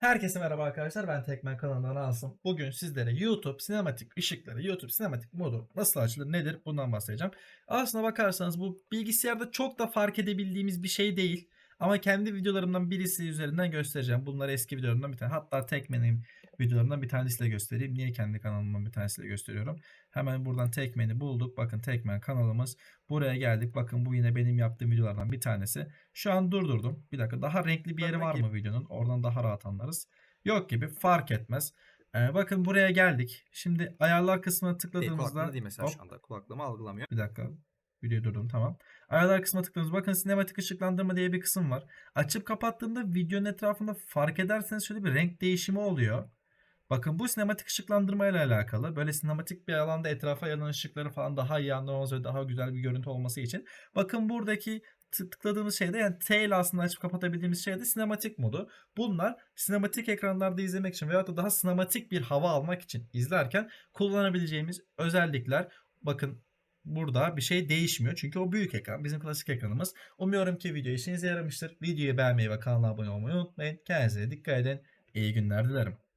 Herkese merhaba arkadaşlar ben Tekmen kanalından Asım. Bugün sizlere YouTube sinematik ışıkları, YouTube sinematik modu nasıl açılır nedir bundan bahsedeceğim. Aslına bakarsanız bu bilgisayarda çok da fark edebildiğimiz bir şey değil. Ama kendi videolarımdan birisi üzerinden göstereceğim. Bunlar eski videolarımdan bir tane. Hatta Tekmen'in videolarımdan bir tanesiyle göstereyim. Niye kendi kanalımdan bir tanesiyle gösteriyorum. Hemen buradan Tekmen'i bulduk. Bakın Tekmen kanalımız. Buraya geldik. Bakın bu yine benim yaptığım videolardan bir tanesi. Şu an durdurdum. Bir dakika daha renkli bir yeri var mı videonun? Oradan daha rahat anlarız. Yok gibi fark etmez. Ee, bakın buraya geldik. Şimdi ayarlar kısmına tıkladığımızda kulaklığında değil mesela Hop, şu anda. Kulaklığımı algılamıyor. bir dakika. Videoyu durdum tamam. Ayarlar kısmına tıkladığınızda bakın sinematik ışıklandırma diye bir kısım var. Açıp kapattığımda videonun etrafında fark ederseniz şöyle bir renk değişimi oluyor. Bakın bu sinematik ışıklandırma ile alakalı. Böyle sinematik bir alanda etrafa yanan ışıkları falan daha iyi anlamamız ve daha güzel bir görüntü olması için. Bakın buradaki tık- tıkladığımız şeyde yani T ile aslında açıp kapatabildiğimiz şey de sinematik modu. Bunlar sinematik ekranlarda izlemek için veyahut da daha sinematik bir hava almak için izlerken kullanabileceğimiz özellikler. Bakın burada bir şey değişmiyor. Çünkü o büyük ekran. Bizim klasik ekranımız. Umuyorum ki video işinize yaramıştır. Videoyu beğenmeyi ve kanala abone olmayı unutmayın. Kendinize dikkat edin. İyi günler dilerim.